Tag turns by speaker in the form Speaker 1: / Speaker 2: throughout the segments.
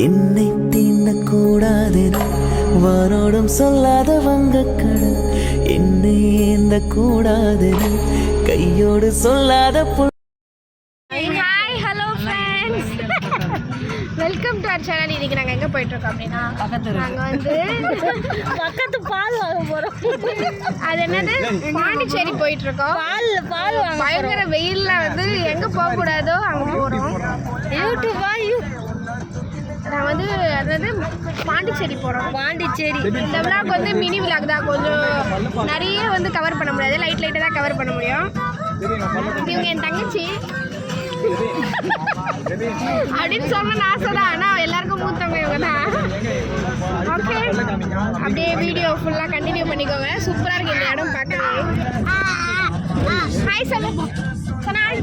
Speaker 1: என்னை தீண்டக்கூடாதென வானோடும் சொல்லாத வங்கக்கடல் என்னை ஏந்த கையோடு சொல்லாத
Speaker 2: hi hello friends welcome to our channel இன்னைக்கு நாங்கள் எங்கே போயிட்டு இருக்கோம் அப்படின்னா நாங்கள் வந்து பக்கத்து பால் வாங்க போகிறோம் அது என்னது? பாண்டிச்சேரி போயிட்டு இருக்கோம் பால் பால் பயங்கர வெயில்ல வந்து எங்கே போகக்கூடாதோ அங்கே போகிறோம் யூடியூபா நான் வந்து பாண்டிச்சேரி போகிறோம் பாண்டிச்சேரி. இந்த விழாக்கு வந்து மினி விழாக் தான். கொஞ்சம் நிறைய வந்து கவர் பண்ண முடியாது. லைட் லைட்டாக தான் கவர் பண்ண முடியும். இவங்க என் தங்கச்சி. அப்படின்னு சொல்லணும்னு ஆசை தான். ஆனால் எல்லாருக்கும் மூத்தவங்க இவங்க தான். ஓகே அப்படியே வீடியோ ஃபுல்லாக கண்டினியூ பண்ணிக்கோங்க. சூப்பராக இருக்கு. இந்த இடம் பார்க்க ஹாய் சொல்லு சொன்னாய்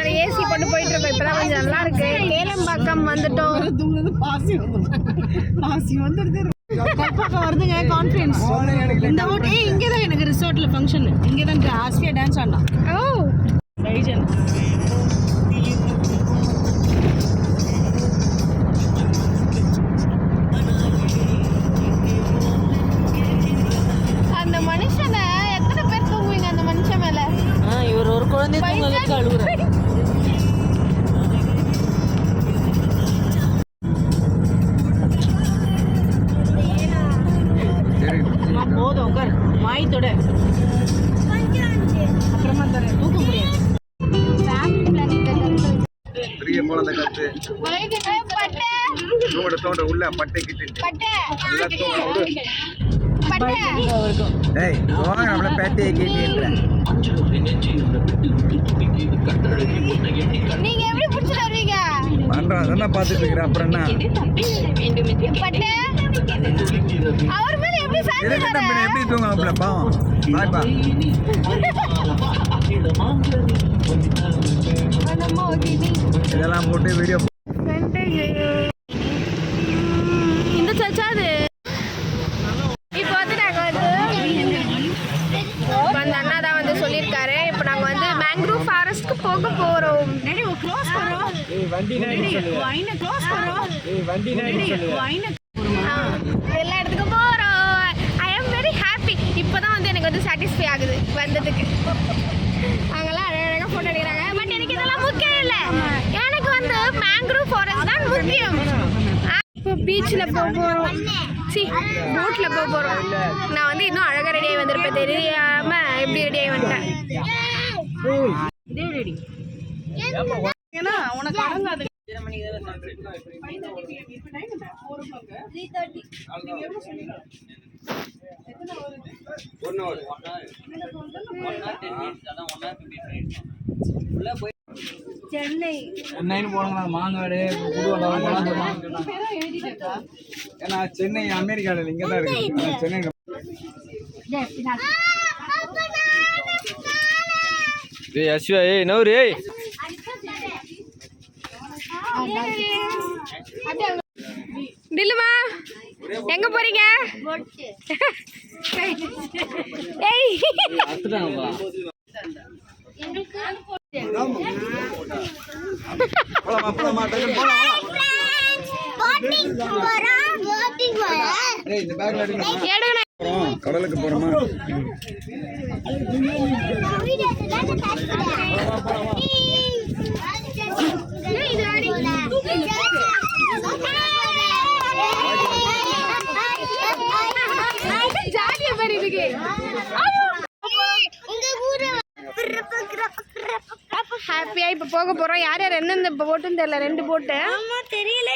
Speaker 2: ஏசி போட்டு போயிட்டு இருக்கோம் இப்பதான் கொஞ்சம் நல்லா இருக்கு. கேளம்பாக்கம் வந்துட்டோம்
Speaker 3: பக்கம் வருதுங்க கான்ஃபரன்ஸ் இந்த ஓட் ஏய் இங்கே தான் எனக்கு ரிசார்ட்ல ஃபங்க்ஷன் இங்கே தான் ஆஸ்பியா டான்ஸ் ஆடினா
Speaker 2: ஓ. அந்த மனுஷனை எத்தனை பேர் தூங்குவீங்க அந்த மனுஷன் மேல?
Speaker 3: இவர் ஒரு குழந்தை தூங்க வச்சு அழுகுறாரு. வாய் தொட அப்புறமா தரேன் தூக்க முடியாது.
Speaker 4: குழந்தை கத்து தோட தோட உள்ள பட்டை கிட்டு ஏய் வாங்க நம்மள பேட்டையை கேட்டீன்ற
Speaker 2: நீங்க
Speaker 4: அதெல்லாம் பார்த்துட்டு இருக்கிறேன். அப்புறம் என்ன?
Speaker 2: எப்படி
Speaker 4: பாவம். பாய்ப்பா இதெல்லாம் போட்டு வீடியோ
Speaker 2: இந்த சர்ச்சா அது? இப்போ வந்து நாங்க வந்து. இப்ப அந்த அண்ணா தான் வந்து சொல்லியிருக்காரு இப்போ நாங்க வந்து மேங்க்ரூவ் ஃபாரஸ்ட்க்கு போக போறோம்.
Speaker 3: டேடி ஓ க்ளோஸ் பண்றோம் ஏய் வண்டி நான் வைன க்ளோஸ் பண்றோம் ஏய் வண்டி நான் வைன
Speaker 2: எல்லா இடத்துக்கும் போறோம். ஐ அம் வெரி ஹாப்பி இப்போதான் வந்து எனக்கு வந்து சாட்டிஸ்ஃபை ஆகுது வந்ததுக்கு. அவங்கலாம் அழகழகாக ஃபோட்டோ எடுக்கிறாங்க. பட் எனக்கு இதெல்லாம் முக்கியம் இல்லை. எனக்கு வந்து மேங்க்ரூவ் ஃபாரஸ்ட் தான் முக்கியம். இப்போ பீச்சில் போக போகிறோம் சி போட்டில் போக போகிறோம் நான் வந்து இன்னும் அழகாக ரெடியாகி வந்திருப்பேன். தெரியாமல் எப்படி ரெடியாகி வந்துட்டேன்.
Speaker 3: இதே ரெடி ஏன்னா உனக்கு அடங்காது
Speaker 2: சென்னை.
Speaker 4: சென்னைன்னு போனாங்களா மாங்காடு ஏன்னா சென்னை அமெரிக்காவில் இங்கே தான் இருக்கு. சென்னை.
Speaker 5: ஏய் அஸ்வியா ஏய் நவுரு ஏய்.
Speaker 2: நில்லுமா. எங்க போறீங்க? ஏய்.
Speaker 4: எடுக்கணும் கடலுக்கு போறோமா?
Speaker 2: ஹாப்பியா இப்ப போக போறோம். யார் யார் எந்தெந்த போட்டுன்னு தெரியல. ரெண்டு போட்டு தெரியல.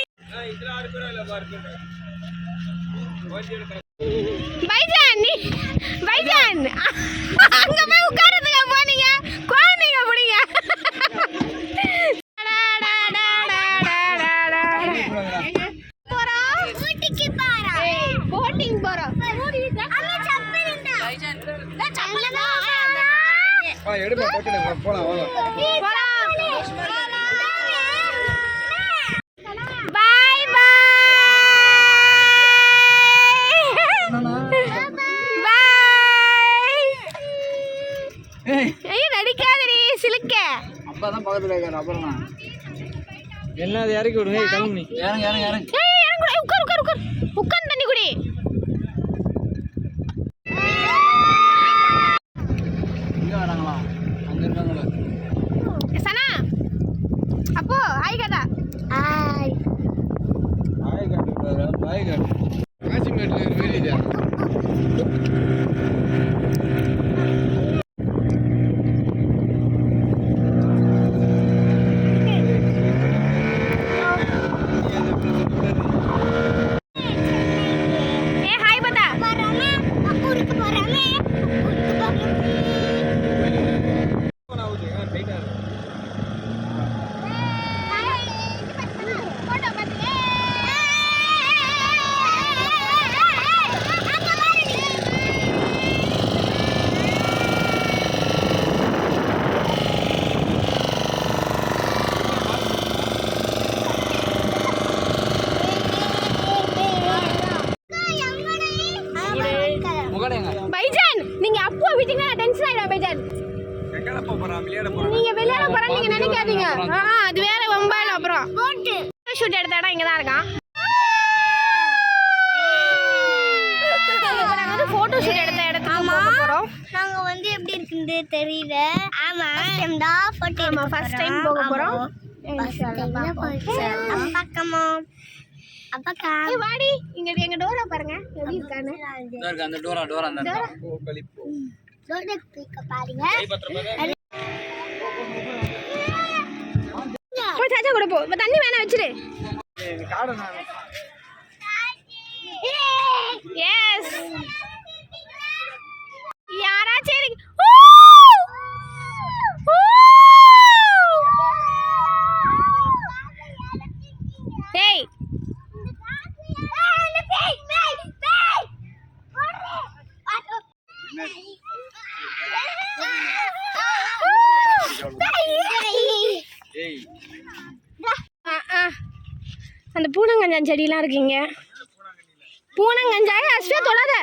Speaker 2: பைஜான் நீ பைஜான்.
Speaker 4: போலாம் வாங்க
Speaker 2: பாய் பாய்
Speaker 4: ஏய்
Speaker 2: ஐயோ நடிக்காதடி சிலுக்க.
Speaker 4: அப்பா தான் பக்கத்துல இருக்காரு அப்புறம் நான்
Speaker 5: என்ன அது இறக்கி விடுங்க ஏய், கிளம்பு
Speaker 4: இறங்க இறங்க இறங்க
Speaker 2: ஏய் இறங்கு உட்கார் உட்கார் உட்கார் உட்கார்ந்து தண்ணி குடி
Speaker 4: இங்க வராங்களா அங்க இருக்காங்களா
Speaker 2: சனா அப்போ ஹாய் கதா ஹாய்
Speaker 4: பாய் காட்டு பாய் காட்டு காசிமேட்ல வேறியா
Speaker 2: ஏ ஹாய் பதா
Speaker 4: முகடைங்க
Speaker 2: பைஜான் நீங்க அப்போ விட்டீங்கன்னா டென்ஷன் ஆயிடும் பைஜான்
Speaker 4: எங்கடா போறா விளையாட போறா
Speaker 2: நீங்க விளையாட போற நீங்க நினைக்காதீங்க. அது வேற வம்பாயிடும் அப்புறம். ஷூட் எடுத்த இடம் இங்க தான் இருக்கான் போட்டோ ஷூட் எடுத்த இடத்துக்கு போக போறோம்.
Speaker 6: நாங்க வந்து எப்படி இருக்குன்னு தெரியல. ஆமா. டைம் தான் போட்டோ
Speaker 2: ஆமா ஃபர்ஸ்ட் டைம் போக போறோம்.
Speaker 6: அப்பக்கமா அப்பக்கா.
Speaker 2: ஏய், வாடி. இங்க எங்க டோரா பாருங்க. எப்படி இருக்கான்னு.
Speaker 4: இதோ இருக்கு அந்த டோரா டோரா அந்த போ கழிப்பு
Speaker 6: ரோடு பிக்க பாருங்க.
Speaker 2: போய் சாச்சா கூட போ தண்ணி வேணாம் வச்சிரு எஸ் யாராச்சும் ஏய் அந்த பூனங்கஞ்சான் செடியெல்லாம் இருக்குங்க. பூனங்கஞ்சாய்? அஸ்வியா தொழாத